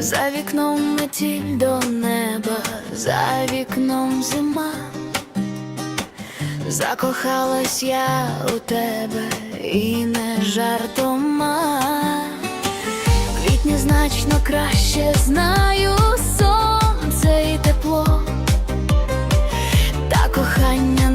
За вікном метіль до неба, за вікном зима. Закохалась я у тебе і не жартома. Квітні значно краще знаю сонце і тепло, та кохання